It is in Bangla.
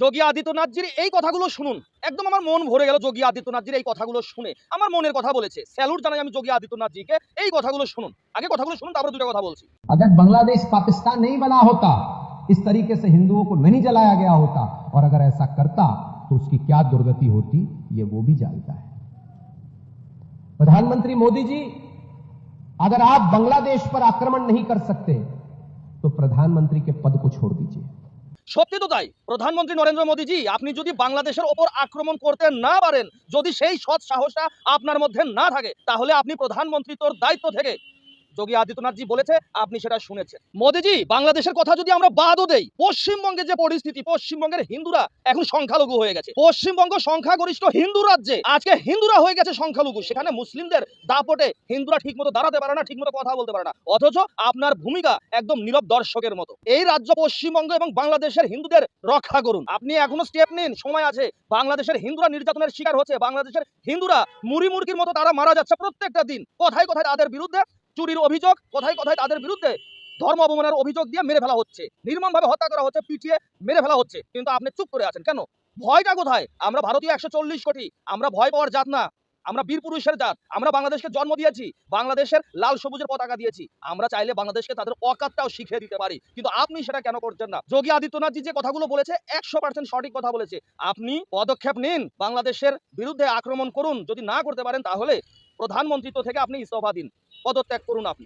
যোগী আদিত্যনাথজির এই কথাগুলো শুনুন একদম আমার মন ভরে গেল যোগী আদিত্যনাথজির এই কথাগুলো শুনে আমার মনের কথা বলেছে স্যালুট জানাই আমি যোগী আদিত্যনাথজিকে এই কথাগুলো শুনুন আগে কথাগুলো শুনুন তারপরে দুটো কথা বলছি अगर बांग्लादेश पाकिस्तान नहीं बना होता इस तरीके से हिंदुओं को नहीं जलाया गया होता और अगर ऐसा करता तो उसकी क्या दुर्गति होती ये वो भी जानता है प्रधानमंत्री मोदी जी अगर आप बांग्लादेश पर आक्रमण नहीं कर सकते तो प्रधानमंत्री के पद को छोड़ दीजिए সত্যি তো তাই। প্রধানমন্ত্রী নরেন্দ্র মোদীজি, আপনি যদি বাংলাদেশের ওপর আক্রমণ করতে না পারেন, যদি সেই সৎ সাহসটা আপনার মধ্যে না থাকে, তাহলে আপনি প্রধানমন্ত্রী তোর দায়িত্ব থেকে যোগী আদিত্যনাথজি বলেছে, আপনি সেটা শুনেছেন। মোদীজি, বাংলাদেশের কথা যদি আমরা বাদও দেই, পশ্চিমবঙ্গের যে পরিস্থিতি, পশ্চিমবঙ্গের হিন্দুরা এখন সংখ্যালঘু হয়ে গেছে। পশ্চিমবঙ্গ সংখ্যাগরিষ্ঠ হিন্দু রাজ্যে আজকে হিন্দুরা হয়ে গেছে সংখ্যালঘু, সেখানে মুসলিমদের দাপটে হিন্দুরা ঠিকমতো দাঁড়াতে পারে না, ঠিকমতো কথা বলতে পারে না। অথচ আপনার ভূমিকা একদম নীরব দর্শকের মতো। এই রাজ্য পশ্চিমবঙ্গ এবং বাংলাদেশের হিন্দুদের রক্ষা করুন। আপনি এখনও স্টেপ নিন, সময় আছে। বাংলাদেশের হিন্দুরা নির্যাতনের শিকার হচ্ছে, বাংলাদেশের হিন্দুরা মুড়ি মুরগির মতো তারা মারা যাচ্ছে প্রত্যেকটা দিন। কোথায় কোথায় তাদের বিরুদ্ধে চুরির অভিযোগ, কোথায় কোথায় তাদের বিরুদ্ধে ধর্ম অবমাননার অভিযোগ দিয়ে মেরে ফেলা হচ্ছে। নির্মমভাবে হত্যা করা হচ্ছে, পিটিয়ে মেরে ফেলা হচ্ছে। কিন্তু আপনি চুপ করে আছেন কেন? ভয়টা কোথায়? আমরা ভারতীয় একশো চল্লিশ কোটি, আমরা ভয় পাওয়ার জাত না। আমরা বীর পুরুষের জাত, আমরা বাংলাদেশকে জন্ম দিয়েছি, বাংলাদেশের লাল সবুজের পতাকা দিয়েছি। আমরা চাইলে বাংলাদেশকে তাদের অকাতটাও শিখিয়ে দিতে পারি। কিন্তু আপনি সেটা কেন করছেন না? যোগী আদিত্যনাথজি যে কথাগুলো বলেছে, একশো পার্সেন্ট সঠিক কথা বলেছে। আপনি পদক্ষেপ নিন, বাংলাদেশের বিরুদ্ধে আক্রমণ করুন। যদি না করতে পারেন, তাহলে প্রধানমন্ত্রিত্ব থেকে আপনি ইস্তফা দিন। পদত্যাগ করুন আপনি।